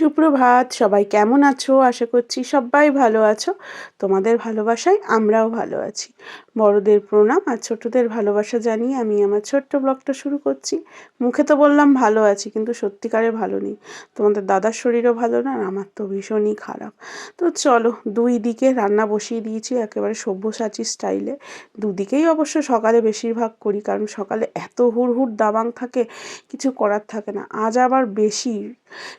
সুপ্রভাত, সবাই কেমন আছো? আশা করছি সবাই ভালো আছো। তোমাদের ভালোবাসায় আমরাও ভালো আছি। বড়দের প্রণাম আর ছোটদের ভালোবাসা জানিয়ে আমি আমার ছোট্ট ব্লগটা শুরু করছি। মুখে তো বললাম ভালো আছি, কিন্তু সত্যিকারে ভালো নেই। তোমাদের দাদার শরীরও ভালো না, আর আমার তো ভীষণই খারাপ। তো চলো, দুই দিকে রান্না বসিয়ে দিয়েছি একেবারে সব্যসাচী স্টাইলে। দুদিকেই অবশ্য সকালে বেশিরভাগ করি, কারণ সকালে এত হুড় হুড় দাবাং থাকে, কিছু করার থাকে না। আজ আবার বেশি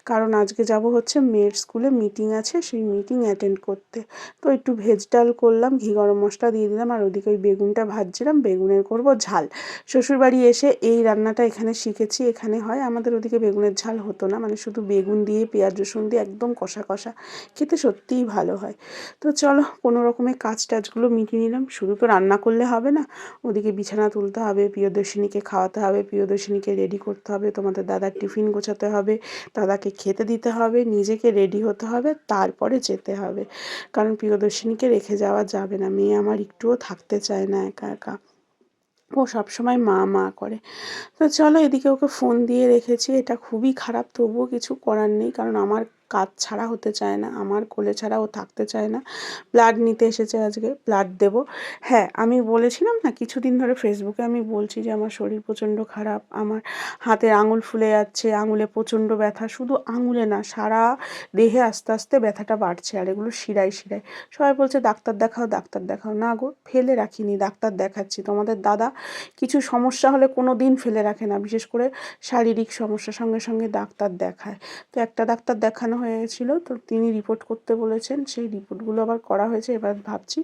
কারণ আজকে যাব হচ্ছে মেয়ের স্কুলে মিটিং আছে, সেই মিটিং অ্যাটেন্ড করতে। তো একটু ভেজ ডাল করলাম, ঘি গরম মশলা দিয়ে দিলাম, আর ওদিকে ওই বেগুনটা ভাজছিলাম, বেগুনের করব ঝাল। শ্বশুরবাড়ি এসে এই রান্নাটা এখানে শিখেছি, এখানে হয়, আমাদের ওদিকে বেগুনের ঝাল হতো না মানে শুধু বেগুন দিয়ে, পেঁয়াজ, রসুন দিয়ে একদম কষা কষা, খেতে সত্যিই ভালো হয়। তো চলো, কোনো রকমের কাজ টাজগুলো মিটিয়ে নিলাম, শুধু তো রান্না করলে হবে না, ওদিকে বিছানা তুলতে হবে, প্রিয়দর্শিনীকে খাওয়াতে হবে, প্রিয়দর্শিনীকে রেডি করতে হবে, তোমাদের দাদার টিফিন গোছাতে হবে, দাদাকে খেতে দিতে হবে, নিজেকে রেডি হতে হবে, তারপরে যেতে হবে। কারণ প্রিয়দর্শিনীকে রেখে যাওয়া যাবে না, মেয়ে আমার একটুও থাকতে চায় না একা একা। ও সবসময় মা মা করে। তো চলো এদিকে ওকে ফোন দিয়ে রেখেছি, এটা খুবই খারাপ, তবুও কিছু করার নেই, কারণ আমার কাজ ছাড়া হতে চায় না, আমার কোলে ছাড়া ও থাকতে চায় না। ব্লাড নিতে এসেছে আজকে ব্লাড দেব। হ্যাঁ আমি বলেছিলাম না, কিছুদিন ধরে ফেসবুকে আমি বলছি যে, আমার শরীর প্রচণ্ড খারাপ, আমার হাতের আঙুল ফুলে যাচ্ছে, আঙুলে প্রচণ্ড ব্যথা, শুধু আঙুলে না, সারা দেহে আস্তে আস্তে ব্যথাটা বাড়ছে, আর এগুলো শিরায় শিরায়। সবাই বলছে, ডাক্তার দেখাও ডাক্তার দেখাও। না গো, ফেলে রাখিনি, ডাক্তার দেখাচ্ছি। তোমাদের দাদা কিছু সমস্যা হলে কোনো দিন ফেলে রাখে না, বিশেষ করে শারীরিক সমস্যার সঙ্গে সঙ্গে ডাক্তার দেখায়। তো একটা ডাক্তার দেখানো হয়েছিল, তো তিনি রিপোর্ট করতে বলেছেন। সেই রিপোর্টগুলো আবার করা হয়েছে, এবার ভাবছি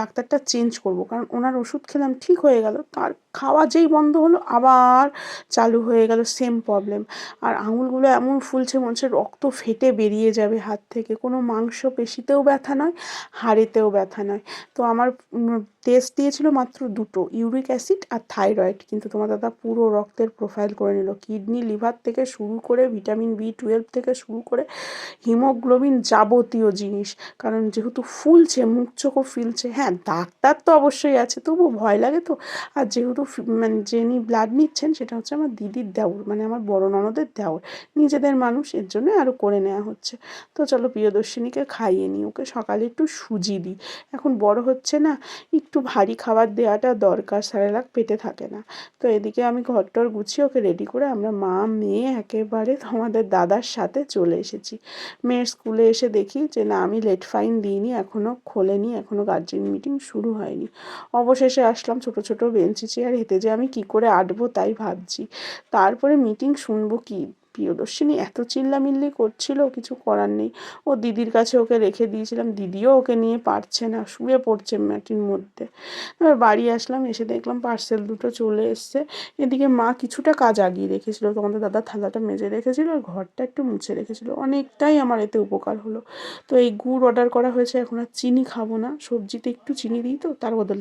ডাক্তারটা চেঞ্জ করব। কারণ ওনার ওষুধ খেলাম, ঠিক হয়ে গেল। তার খাওয়া যেই বন্ধ হলো, আবার চালু হয়ে গেল সেম প্রবলেম আর আঙুলগুলো এমন ফুলছে মনে হচ্ছে রক্ত ফেটে বেরিয়ে যাবে হাত থেকে। কোনো মাংস পেশিতেও ব্যথা নয়, হাড়েতেও ব্যথা নয়। তো আমার টেস্ট দিয়েছিল মাত্র দুটো ইউরিক অ্যাসিড আর থাইরয়েড কিন্তু তোমার দাদা পুরো রক্তের প্রোফাইল করে নিল। কিডনি লিভার থেকে শুরু করে ভিটামিন বি টুয়েলভ থেকে শুরু করে হিমোগ্লোবিন যাবতীয় জিনিস। কারণ যেহেতু ফুলছে, মুখ চোখও ফিলছে হ্যাঁ ডাক্তার তো অবশ্যই আছে তবু ভয় লাগে তো। আর যেহেতু মানে যিনি ব্লাড নিচ্ছেন সেটা হচ্ছে আমার দিদির দেওর মানে আমার বড় ননদের দেওর। নিজেদের মানুষ, এর জন্য আরও করে নেওয়া হচ্ছে। তো চলো প্রিয়দর্শিনীকে খাইয়ে নিই, ওকে সকালে একটু সুজি দিই। এখন বড় হচ্ছে না, একটু ভারী খাবার দেওয়াটা দরকার স্যারেলাক পেটে থাকে না। তো এদিকে আমি ঘরটর গুছিয়ে ওকে রেডি করে আমরা মা, মেয়ে একেবারে তোমাদের দাদার সাথে চলে এসেছি। মেয়ের স্কুলে এসে দেখি যে, না, আমি লেট ফাইন দিইনি এখনও খোলেনি এখনও গার্জেন মিটিং শুরু হয়নি। অবশেষে আসলাম ছোট ছোট বেঞ্চি চেয়ার। হেঁটে যে আমি কি করে আঁটবো তাই ভাবছি। তারপরে মিটিং শুনব কি? প্রিয়দর্শিনী এত চিল্লামিল্লি করছিল, কিছু করার নেই। ও দিদির কাছে ওকে রেখে দিয়েছিলাম, দিদিও ওকে নিয়ে পারছে না, শুয়ে পড়ছে ম্যাটির মধ্যে। এবার বাড়ি আসলাম, এসে দেখলাম পার্সেল দুটো চলে এসছে। এদিকে মা কিছুটা কাজ আগিয়ে রেখেছিল তোমাদের দাদা থালাটা মেজে রেখেছিল, আর ঘরটা একটু মুছে রেখেছিল। অনেকটাই আমার এতে উপকার হলো। তো এই গুড় অর্ডার করা হয়েছে, এখন আর চিনি খাব না। সবজিতে একটু চিনি দিই তো, তার বদলে